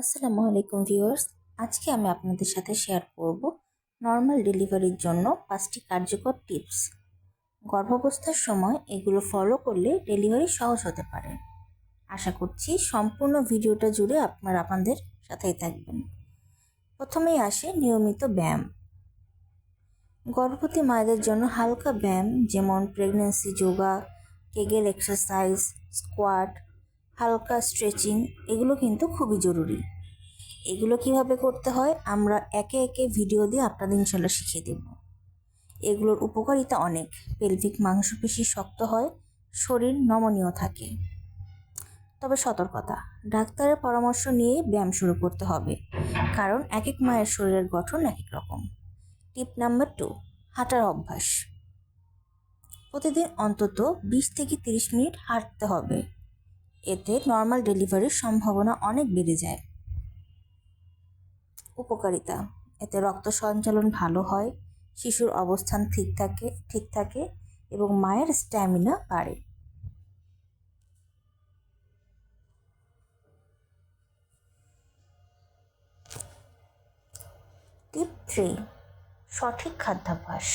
আসসালামু আলাইকুম ভিউয়ার্স। আজকে আমি আপনাদের সাথে শেয়ার করব নর্মাল ডেলিভারির জন্য পাঁচটি কার্যকর টিপস। গর্ভাবস্থার সময় এগুলো ফলো করলে ডেলিভারি সহজ হতে পারে। আশা করছি সম্পূর্ণ ভিডিওটা জুড়ে আপনারা আপনাদের সাথেই থাকবেন। প্রথমেই আসে নিয়মিত ব্যায়াম। গর্ভবতী মায়েদের জন্য হালকা ব্যায়াম, যেমন pregnancy yoga Kegel exercise squat হালকা স্ট্রেচিং এগুলো কিন্তু খুবই জরুরি। এগুলো কীভাবে করতে হয়, আমরা একে একে ভিডিও দিয়ে আপনাদের ইনশাল্লাহ শিখিয়ে দেব। এগুলোর উপকারিতা অনেক। পেলভিক মাংসপেশি শক্ত হয়, শরীর নমনীয় থাকে। তবে সতর্কতা, ডাক্তারের পরামর্শ নিয়ে ব্যায়াম শুরু করতে হবে। কারণ এক এক মায়ের শরীরের গঠন এক এক রকম। টিপ নাম্বার টু হাঁটার অভ্যাস। প্রতিদিন অন্তত বিশ থেকে তিরিশ মিনিট হাঁটতে হবে। এতে নর্মাল ডেলিভারির সম্ভাবনা অনেক বেড়ে যায়। উপকারিতা, এতে রক্ত সঞ্চালন ভালো হয়, শিশুর অবস্থান ঠিক থাকে ঠিক থাকে এবং মায়ের স্ট্যামিনা বাড়ে। টিপ থ্রি সঠিক খাদ্যাভ্যাস।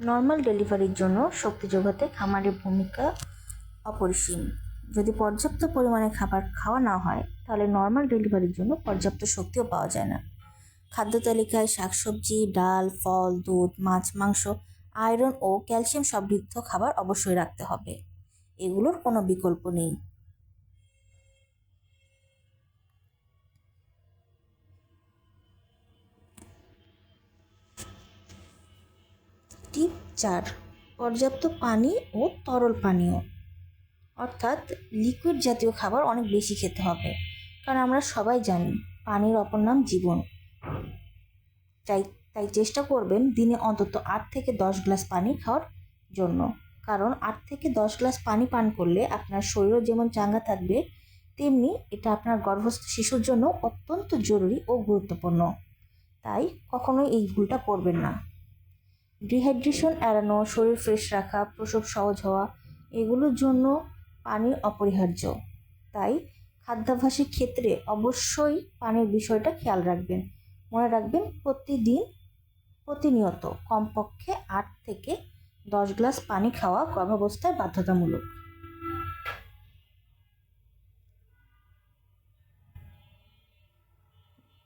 নর্মাল ডেলিভারির জন্য শক্তি যোগাতে খামারের ভূমিকা অপরিসীম। যদি পর্যাপ্ত পরিমাণে খাবার খাওয়া না হয়, তাহলে নর্মাল ডেলিভারির জন্য পর্যাপ্ত শক্তিও পাওয়া যায় না। খাদ্য তালিকায় শাকসবজি, ডাল, ফল, দুধ, মাছ, মাংস, আয়রন ও ক্যালসিয়াম সমৃদ্ধ খাবার অবশ্যই রাখতে হবে। এগুলোর কোনো বিকল্প নেই। টিপ চার, পর্যাপ্ত পানি ও তরল পানীয়। অর্থাৎ লিকুইড জাতীয় খাবার অনেক বেশি খেতে হবে। কারণ আমরা সবাই জানি, পানির অপর নাম জীবন। তাই তাই চেষ্টা করবেন দিনে অন্তত আট থেকে দশ গ্লাস পানি খাওয়ার জন্য। কারণ আট থেকে দশ গ্লাস পানি পান করলে আপনার শরীরও যেমন চাঙ্গা থাকবে, তেমনি এটা আপনার গর্ভস্থ শিশুর জন্য অত্যন্ত জরুরি ও গুরুত্বপূর্ণ। তাই কখনোই এই ভুলটা করবেন না। ডিহাইড্রেশন এড়ানো, শরীর ফ্রেশ রাখা, প্রসব সহজ হওয়া, এগুলোর জন্য পানি অপরিহার্য। তাই খাদ্যাভ্যাসের ক্ষেত্রে অবশ্যই পানির বিষয়টা খেয়াল রাখবেন। মনে রাখবেন প্রতিদিন প্রতিনিয়ত কমপক্ষে আট থেকে দশ গ্লাস পানি খাওয়া গর্ভাবস্থায় বাধ্যতামূলক।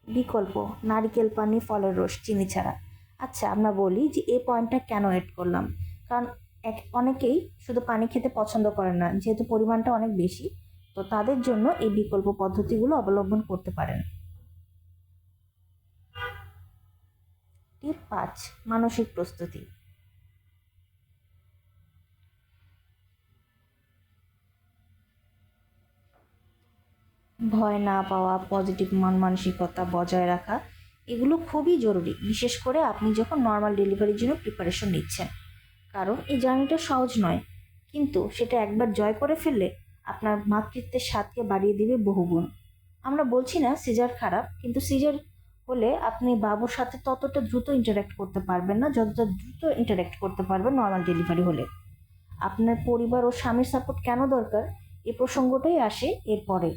বিকল্প, নারিকেল পানি, ফলের রস, চিনি ছাড়া। আচ্ছা আমরা বলি যে এই পয়েন্টটা কেন এড করলাম? কারণ এক, অনেকেই শুধু পানি খেতে পছন্দ করে না, যেহেতু পরিমাণটা অনেক বেশি, তো তাদের জন্য এই বিকল্প পদ্ধতিগুলো অবলম্বন করতে পারেন। টিপ পাঁচ, মানসিক প্রস্তুতি। ভয় না পাওয়া, পজিটিভ মন মানসিকতা বজায় রাখা, এগুলো খুবই জরুরি, বিশেষ করে আপনি যখন নর্মাল ডেলিভারির জন্য প্রিপারেশন নিচ্ছেন। কারণ এই জার্নিটা সহজ নয়। কিন্তু সেটা একবার জয় করে ফেললে আপনার মাতৃত্বের স্বাদকে বাড়িয়ে দিবে বহুগুণ আমরা বলছি না সিজার খারাপ, কিন্তু সিজার হলে আপনি বাবুর সাথে ততটা দ্রুত ইন্টারাক্ট করতে পারবেন না, যতটা দ্রুত ইন্টারাক্ট করতে পারবেন নর্মাল ডেলিভারি হলে। আপনার পরিবার ও স্বামীর সাপোর্ট কেন দরকার? এই প্রসঙ্গটাই আসে এরপরে।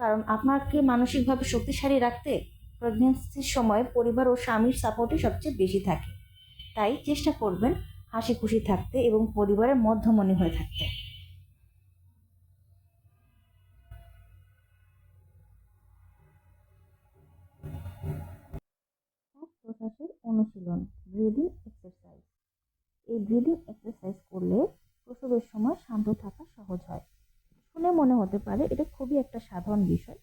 কারণ আপনাকে মানসিকভাবে শক্তিশালী রাখতে প্রেগনেন্সির সময় পরিবার ও স্বামীর সাপোর্টই সবচেয়ে বেশি থাকে। তাই চেষ্টা করবেন হাসি খুশি থাকতে এবং পরিবারের মধ্যমণি হয়ে থাকতে। অনুশীলন ব্রিদিং এক্সারসাইজ এই ব্রিদিং এক্সারসাইজ করলে প্রসবের সময় শান্ত থাকা সহজ হয়। শুনে মনে হতে পারে এটা খুবই একটা সাধারণ বিষয়,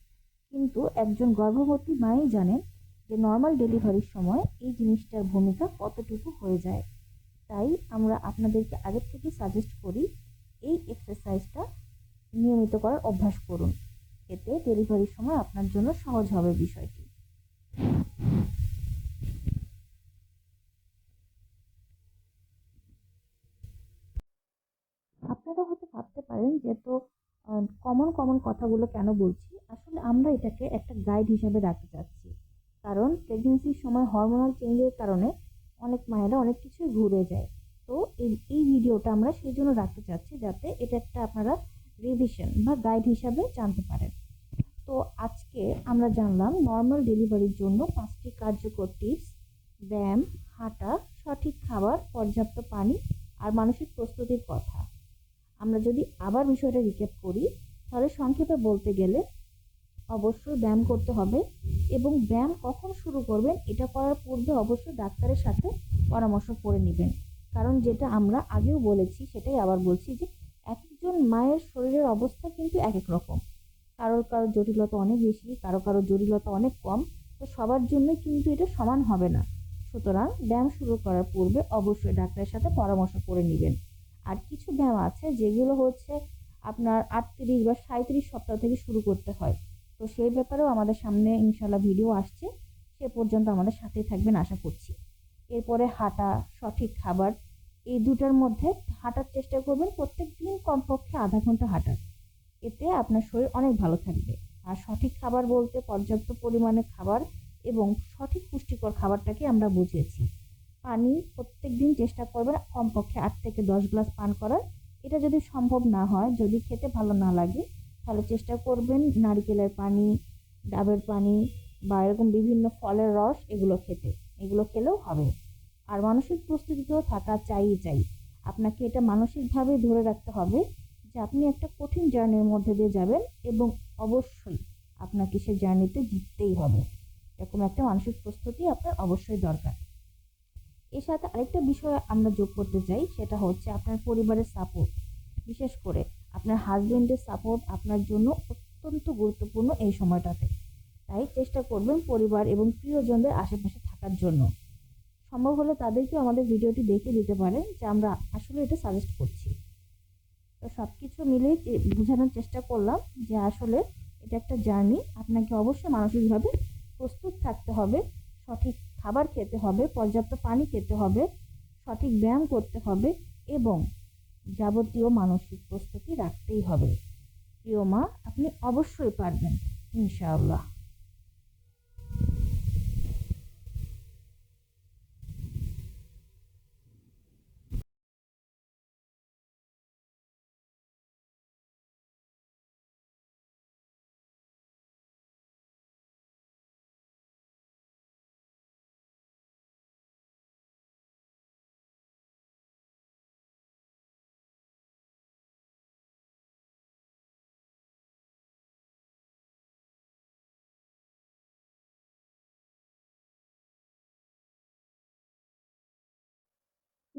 কিন্তু একজন গর্ভবতী মাই জানেন যে নর্মাল ডেলিভারির সময় এই জিনিসটার ভূমিকা কতটুকু হয়ে যায়। তাই আমরা আপনাদেরকে আগের থেকে সাজেস্ট করি এই এক্সারসাইজটা নিয়মিত করার অভ্যাস করুন। এতে ডেলিভারির সময় আপনার জন্য সহজ হবে বিষয়টি। আপনারা হয়তো ভাবতে পারেন যে তো কমন কমন কথাগুলো কেন বলছি? আসলে আমরা এটাকে একটা গাইড হিসাবে রাখতে চাচ্ছি। কারণ প্রেগনেন্সির সময় হরমোনাল চেঞ্জের কারণে অনেক মায়েরা অনেক কিছুই ঘুরে যায়। তো এই এই ভিডিওটা আমরা সেই জন্য রাখতে চাচ্ছি যাতে এটা একটা আপনারা রিভিশন বা গাইড হিসাবে জানতে পারেন। তো আজকে আমরা জানলাম নর্মাল ডেলিভারির জন্য পাঁচটি কার্যকর টিপস ব্যায়াম, হাঁটা, সঠিক খাবার, পর্যাপ্ত পানি আর মানসিক প্রস্তুতির কথা। আমরা যদি আবার বিষয়টা রিক্যাপ করি, তাহলে সংক্ষেপে বলতে গেলে অবশ্যই ব্যায়াম করতে হবে এবং ব্যায়াম কখন শুরু করবেন, এটা করার পূর্বে অবশ্যই ডাক্তারের সাথে পরামর্শ করে নেবেন। কারণ যেটা আমরা আগেও বলেছি, সেটাই আবার বলছি যে এক একজন মায়ের শরীরের অবস্থা কিন্তু এক এক রকম। কারোর কারোর জটিলতা অনেক বেশি, কারও কারও জটিলতা অনেক কম, তো সবার জন্য কিন্তু এটা সমান হবে না। সুতরাং ব্যায়াম শুরু করার পূর্বে অবশ্যই ডাক্তারের সাথে পরামর্শ করে নেবেন। আর কিছু ব্যায়াম আছে যেগুলো হচ্ছে আপনার আটত্রিশ বা সাঁত্রিশ সপ্তাহ থেকে শুরু করতে হয়। তো সেই ব্যাপারেও আমাদের সামনে ইনশাল্লাহ ভিডিও আসছে। সে পর্যন্ত আমাদের সাথেই থাকবেন আশা করছি। এরপরে হাঁটা, সঠিক খাবার, এই দুটার মধ্যে হাঁটার চেষ্টা করবেন। প্রত্যেক দিন কমপক্ষে আধা ঘণ্টা হাঁটার। এতে আপনার শরীর অনেক ভালো থাকবে। আর সঠিক খাবার বলতে পর্যাপ্ত পরিমাণে খাবার এবং সঠিক পুষ্টিকর খাবারটাকে আমরা বুঝিয়েছি। পানি প্রত্যেক দিন চেষ্টা করবেন কমপক্ষে আট থেকে দশ গ্লাস পান করার। এটা যদি সম্ভব না হয়, যদি খেতে ভালো না লাগে তাহলে চেষ্টা করবেন নারকেলের পানি, ডাবের পানি বা এরকম বিভিন্ন ফলের রস এগুলো খেতে। এগুলো খেলেও হবে। আর মানসিক প্রস্তুতিতেও থাকা চাইই চাই। আপনাকে এটা মানসিকভাবে ধরে রাখতে হবে যে আপনি একটা কঠিন জার্নির মধ্যে দিয়ে যাবেন এবং অবশ্যই আপনাকে সে জার্নিতে জিততেই হবে। এরকম একটা মানসিক প্রস্তুতি আপনার অবশ্যই দরকার। এর সাথে আরেকটা বিষয় আমরা যোগ করতে চাই, সেটা হচ্ছে আপনার পরিবারের সাপোর্ট বিশেষ করে আপনার হাজবেন্ডের সাপোর্ট আপনার জন্য অত্যন্ত গুরুত্বপূর্ণ এই সময়টাতে। তাই চেষ্টা করবেন পরিবার এবং প্রিয়জনদের আশেপাশে থাকার জন্য। সম্ভব হলে তাদেরকেও আমাদের ভিডিওটি দেখে দিতে পারেন যে আমরা আসলে এটা সাজেস্ট করছি। তো সব কিছু মিলেই বোঝানোর চেষ্টা করলাম যে আসলে এটা একটা জার্নি। আপনাকে অবশ্যই মানসিকভাবে প্রস্তুত থাকতে হবে, সঠিক খাবার খেতে হবে, পর্যাপ্ত পানি খেতে হবে, সঠিক ব্যায়াম করতে হবে এবং যাবতীয় মানসিক প্রস্তুতি রাখতেই হবে। প্রিয় মা আপনি অবশ্যই পারবেন ইনশাআল্লাহ।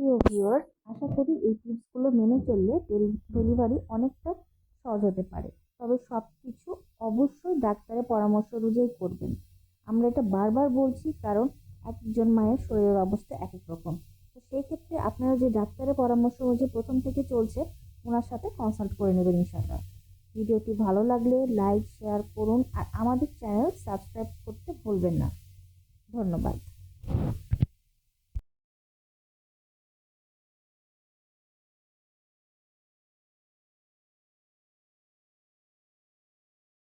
প্রিয় ভিউয়ার আশা করি এই টিপসগুলো মেনে চললে ডেলিভারি অনেকটা সহজ হতে পারে। তবে সব কিছু অবশ্যই ডাক্তারের পরামর্শ অনুযায়ী করবেন। আমরা এটা বারবার বলছি কারণ একজন মায়ের শরীরের অবস্থা এক এক রকম। তো সেই ক্ষেত্রে আপনারা যে ডাক্তারের পরামর্শ অনুযায়ী প্রথম থেকে চলছে, ওনার সাথে কনসাল্ট করে নেবেন ইনশাআল্লাহ। ভিডিওটি ভালো লাগলে লাইক শেয়ার করুন আর আমাদের চ্যানেল সাবস্ক্রাইব করতে ভুলবেন না। ধন্যবাদ।